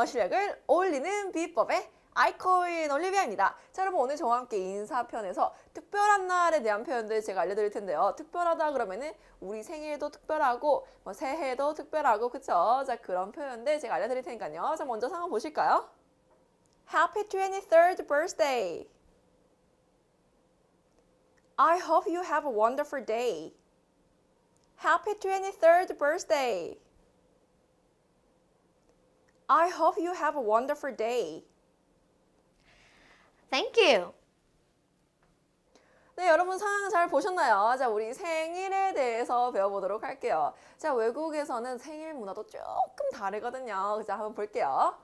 영어 실력을 올리는 비법의 아이코인 올리비아입니다. 자, 여러분 오늘 저와 함께 인사편에서 특별한 날에 대한 표현들 제가 알려드릴 텐데요. 특별하다 그러면은 우리 생일도 특별하고 뭐 새해도 특별하고 그쵸? 자, 그런 표현들 제가 알려드릴 테니까요. 자, 먼저 상황 보실까요? Happy 23rd birthday. I hope you have a wonderful day. Happy 23rd birthday. I hope you have a wonderful day. Thank you. 네, 여러분 상황 잘 보셨나요? 자, 우리 생일에 대해서 배워보도록 할게요. 자, 외국에서는 생일 문화도 조금 다르거든요. 자, 한번 볼게요.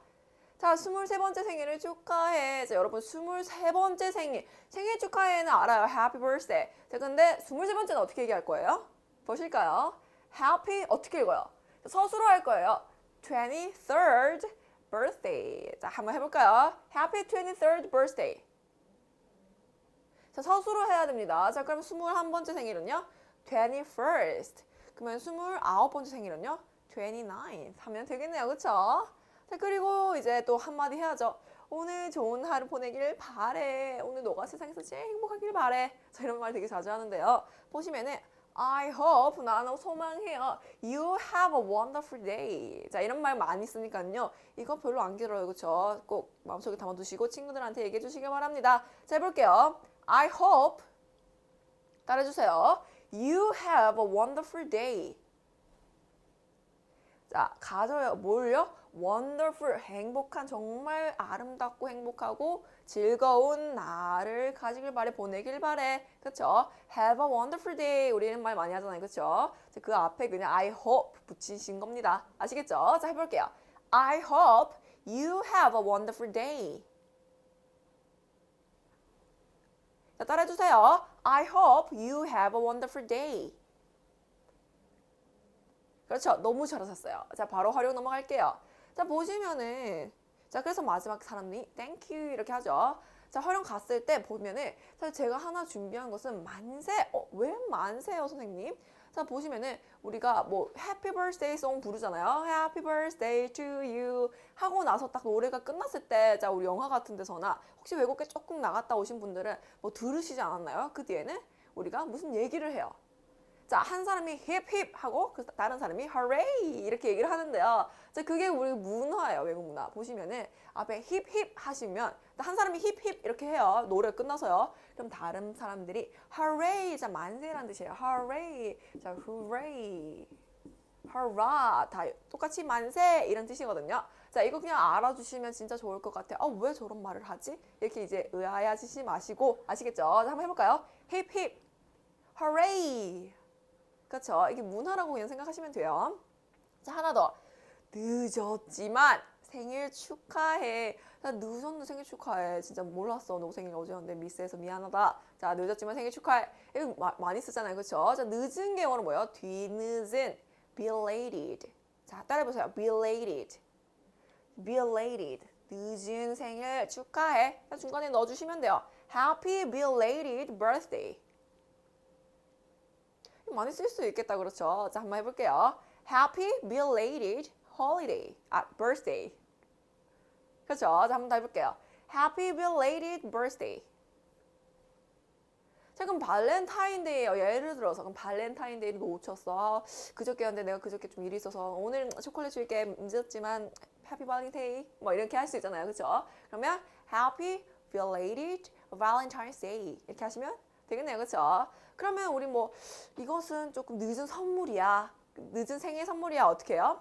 자, 23번째 생일을 축하해. 자, 여러분 23번째 생일. 생일 축하해는 알아요. Happy birthday. 자, 근데 23번째는 어떻게 얘기할 거예요? 보실까요? Happy 어떻게 읽어요? 서술어 할 거예요. 23rd birthday. 자, 한번 해볼까요? Happy 23rd birthday. 자, 서술어 해야 됩니다. 자, 그럼 21번째 생일은요? 21st. 그러면 29번째 생일은요? 29 하면 되겠네요. 그쵸? 자, 그리고 이제 또 한마디 해야죠. 오늘 좋은 하루 보내길 바래. 오늘 너가 세상에서 제일 행복하길 바래. 자, 이런 말 되게 자주 하는데요. 보시면은 I hope 나는 소망해요. You have a wonderful day. 자 이런 말 많이 쓰니까요. 이거 별로 안 길어요, 그렇죠? 꼭 마음속에 담아두시고 친구들한테 얘기해 주시길 바랍니다. 자 해볼게요. I hope 따라해주세요. You have a wonderful day. 자 가져요. 뭘요? Wonderful 행복한 정말 아름답고 행복하고 즐거운 날을 가지길 바래 보내길 바래. 그쵸? have a wonderful day. 우리는 말 많이 하잖아요. 그쵸? 자, 그 앞에 그냥 I hope 붙이신 겁니다. 아시겠죠? 자 해볼게요. I hope you have a wonderful day. 자 따라해주세요. I hope you have a wonderful day. 그렇죠? 너무 잘하셨어요. 자 바로 활용 넘어갈게요 자 보시면은 자 그래서 마지막 사람이 you 이렇게 하죠. 자 활용 갔을 때 보면은 사실 제가 하나 준비한 것은 만세. 어, 왜 만세요 선생님? 자 보시면은 우리가 뭐 Happy Birthday 송 부르잖아요. Happy Birthday to you 하고 나서 딱 노래가 끝났을 때, 자 우리 영화 같은 데서나 혹시 외국에 조금 나갔다 오신 분들은 뭐 들으시지 않았나요? 그 뒤에는 우리가 무슨 얘기를 해요. 자, 한 사람이 힙힙 하고 그 다른 사람이 hooray 이렇게 얘기를 하는데요. 자, 그게 우리 문화예요. 외국 문화. 보시면은 앞에 힙힙 하시면 한 사람이 힙힙 이렇게 해요. 노래 끝나서요. 그럼 다른 사람들이 hooray 자, 만세라는 뜻이에요. hooray. 자, hooray. hurrah 다 똑같이 만세 이런 뜻이거든요. 자, 이거 그냥 알아주시면 진짜 좋을 것 같아요. 아, 왜 저런 말을 하지? 이렇게 이제 의아해 하시지 마시고 아시겠죠? 자, 한번 해 볼까요? 힙힙 hooray 그렇죠. 이게 문화라고 그냥 생각하시면 돼요. 자, 하나 더. 늦었지만 생일 축하해. 나 늦었는데 생일 축하해. 진짜 몰랐어. 너 생일 어제였는데 미스해서 미안하다. 자, 늦었지만 생일 축하해. 이거 마, 많이 쓰잖아요. 그렇죠? 자, 늦은 게 영어로 뭐예요? 뒤늦은. belated. 자, 따라해보세요. belated. belated. 늦은 생일 축하해. 자, 중간에 넣어주시면 돼요. happy belated birthday. 많이 쓸 수 있겠다 그렇죠? 자 한번 해볼게요. Happy belated holiday. 아 birthday. 그렇죠? 자 한번 더 해볼게요. Happy belated birthday. 자 그럼 발렌타인데이예요. 예를 들어서 그럼 발렌타인데이를 놓쳤어. 그저께였는데 내가 그저께 좀 일이 있어서 오늘 초콜릿 줄게 늦었지만 Happy Valentine 뭐 이렇게 할 수 있잖아요. 그렇죠? 그러면 Happy belated Valentine's Day 이렇게 하시면 되겠네요. 그렇죠? 그러면 우리 뭐 이것은 조금 늦은 선물이야. 늦은 생일 선물이야. 어떻게 해요?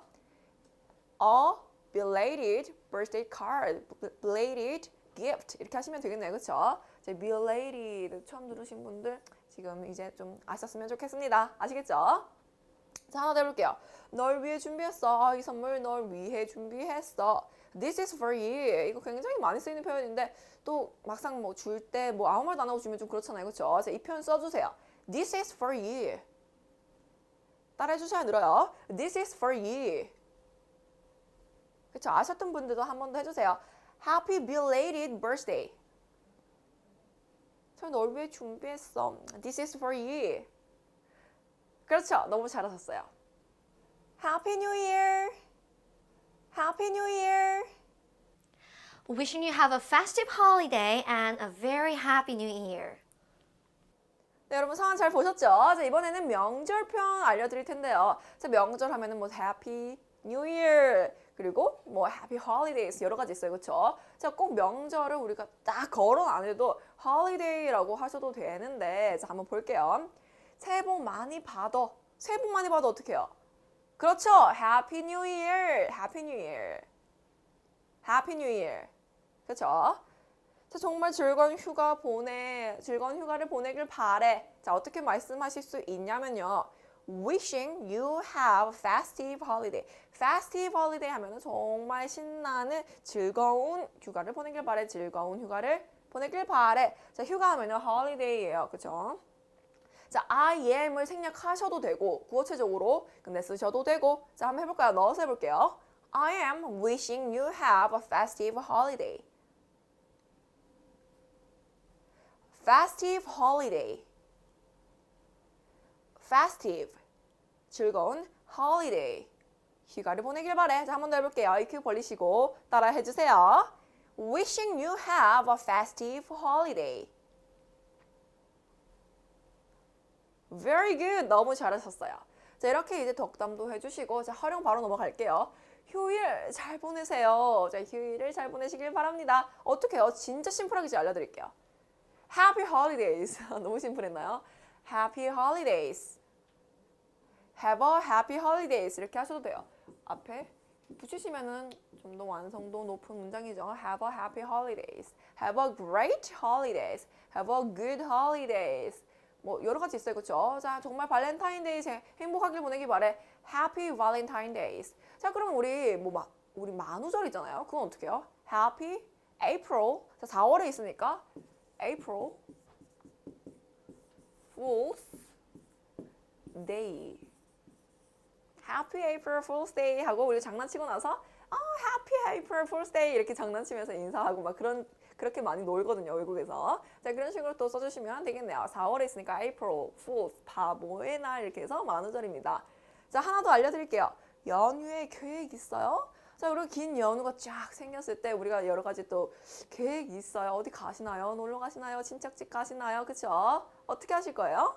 A belated birthday card, belated gift 이렇게 하시면 되겠네요. 그렇죠? 이제 belated 처음 들으신 분들 지금 이제 좀 아셨으면 좋겠습니다. 아시겠죠? 자, 하나 더 해볼게요. 널 위해 준비했어. 이 선물 널 위해 준비했어. This is for you. 이거 굉장히 많이 쓰이는 표현인데 또 막상 뭐 줄 때 뭐 아무 말도 안 하고 주면 좀 그렇잖아요. 그렇죠? 자, 이 표현 써주세요. This is for you. 따라해 주셔야 늘어요. This is for you. 그렇죠? 아셨던 분들도 한 번 더 해주세요. Happy belated birthday. 저널 위해 준비했어. This is for you. 그렇죠? 너무 잘하셨어요. Happy New Year. Happy New Year. Wishing you have a festive holiday and a very happy new year. 네, 여러분 상황 잘 보셨죠? 자, 이번에는 명절 표현 알려드릴 텐데요. 자, 명절 하면은 뭐 Happy New Year 그리고 뭐 Happy Holidays 여러 가지 있어요, 그렇죠? 자, 꼭 명절을 우리가 딱 거론 안 해도 Holiday라고 하셔도 되는데, 자, 한번 볼게요. 새해 복 많이 받아. 새해 복 많이 받아 어떻게 해요? 그렇죠, Happy New Year, Happy New Year, Happy New Year, 그렇죠? 자, 정말 즐거운 휴가 보내, 즐거운 휴가를 보내길 바래. 자, 어떻게 말씀하실 수 있냐면요. Wishing you have festive holiday. festive holiday 하면은 정말 신나는 즐거운 휴가를 보내길 바래. 즐거운 휴가를 보내길 바래. 자, 휴가 하면은 holiday예요. 그죠? 자, I am을 생략하셔도 되고, 구어체적으로 근데 쓰셔도 되고. 자, 한번 해볼까요? 넣어서 해볼게요. I am wishing you have a festive holiday. festive holiday. festive. 즐거운 holiday. 휴가를 보내길 바래. 자, 한 번 더 해볼게요. EQ 벌리시고 따라 해주세요. Wishing you have a festive holiday. Very good. 너무 잘하셨어요. 자, 이렇게 이제 덕담도 해주시고, 자, 활용 바로 넘어갈게요. 휴일 잘 보내세요. 자, 휴일을 잘 보내시길 바랍니다. 어떻게 해요? 진짜 심플하게 제가 알려드릴게요. Happy holidays. 너무 심플했나요? Happy holidays. Have a happy holidays. 이렇게 하셔도 돼요. 앞에 붙이시면은 좀 더 완성도 높은 문장이죠. Have a happy holidays. Have a great holidays. Have a good holidays. 뭐 여러 가지 있어요, 그렇죠? 자, 정말 발렌타인데이 제 행복하길 보내기 바래. Happy Valentine Days. 자, 그럼 우리 뭐 마, 우리 만우절 있잖아요. 그건 어떻게 해요? Happy April. 자, 4월에 있으니까 April Fool's Day. Happy April Fool's Day 하고 우리 장난치고 나서 아, Happy April Fool's Day 이렇게 장난치면서 인사하고 막 그런 그렇게 많이 놀거든요 외국에서 자 그런 식으로 또 써주시면 되겠네요 4월에 있으니까 April Fool's 바보의 날 이렇게 해서 만우절입니다 자 하나 더 알려드릴게요 연휴에 계획 있어요? 자 그리고 긴 연휴가 쫙 생겼을 때 우리가 여러 가지 또 계획 있어요 어디 가시나요? 놀러 가시나요? 친척집 가시나요? 그쵸? 어떻게 하실 거예요?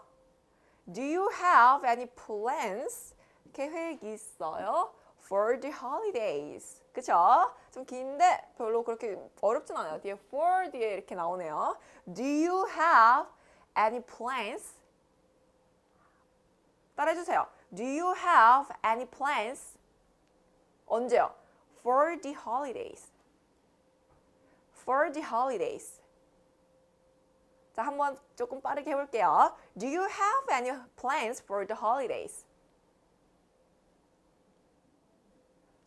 Do you have any plans? 계획 있어요? For the holidays. 그쵸? 좀 긴데 별로 그렇게 어렵진 않아요. 뒤에 for 뒤에 이렇게 나오네요. Do you have any plans? 따라해주세요. Do you have any plans? 언제요? For the holidays. For the holidays. 자, 한번 조금 빠르게 해볼게요. Do you have any plans for the holidays?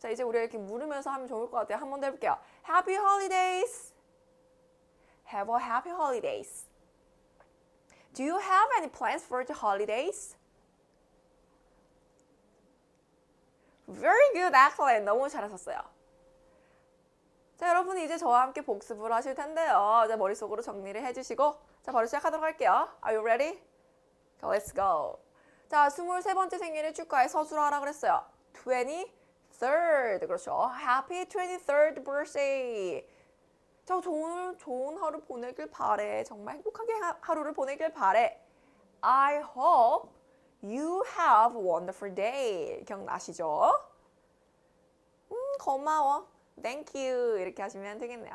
자, 이제 우리가 이렇게 물으면서 하면 좋을 것 같아요. 한 번 더 해볼게요. Happy holidays. Have a happy holidays. Do you have any plans for the holidays? Very good, excellent. 너무 잘하셨어요. 자, 여러분 이제 저와 함께 복습을 하실 텐데요. 자, 머릿속으로 정리를 해주시고 자, 바로 시작하도록 할게요. Are you ready? Okay, let's go. 자, 23번째 생일을 축하해 서술하라 그랬어요. 23rd. 그렇죠. Happy 23rd birthday. 자, 좋은, 좋은 하루 보내길 바래. 정말 행복하게 하, 하루를 보내길 바래. I hope you have a wonderful day. 기억나시죠? 음, 고마워. Thank you. 이렇게 하시면 되겠네요.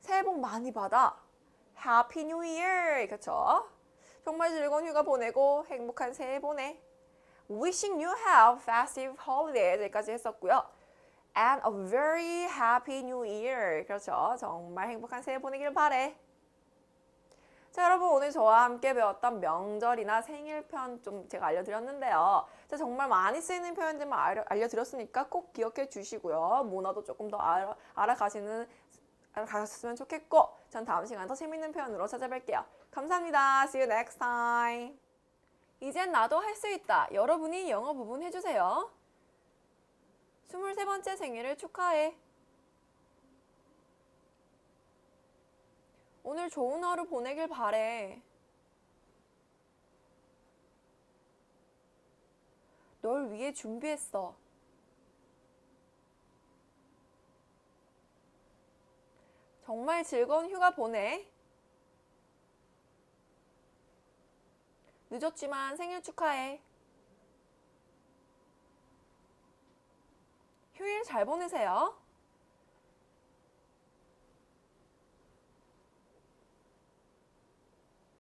새해 복 많이 받아. Happy New Year. 그렇죠? 정말 즐거운 휴가 보내고 행복한 새해 보내. Wishing you have festive holidays 여기까지 했었고요. And a very happy new year. 그렇죠. 정말 행복한 새해 보내길 바래. 자, 여러분 오늘 저와 함께 배웠던 명절이나 생일편 좀 제가 알려드렸는데요. 자, 정말 많이 쓰이는 표현들만 알려, 알려드렸으니까 꼭 기억해 주시고요. 문화도 조금 더 알아, 알아가시는 알아가셨으면 좋겠고 전 다음 시간에 더 재밌는 표현으로 찾아뵐게요. 감사합니다. See you next time. 이젠 나도 할 수 있다. 여러분이 영어 부분 해주세요. 23번째 생일을 축하해. 오늘 좋은 하루 보내길 바래. 널 위해 준비했어. 정말 즐거운 휴가 보내. 늦었지만 생일 축하해. 휴일 잘 보내세요.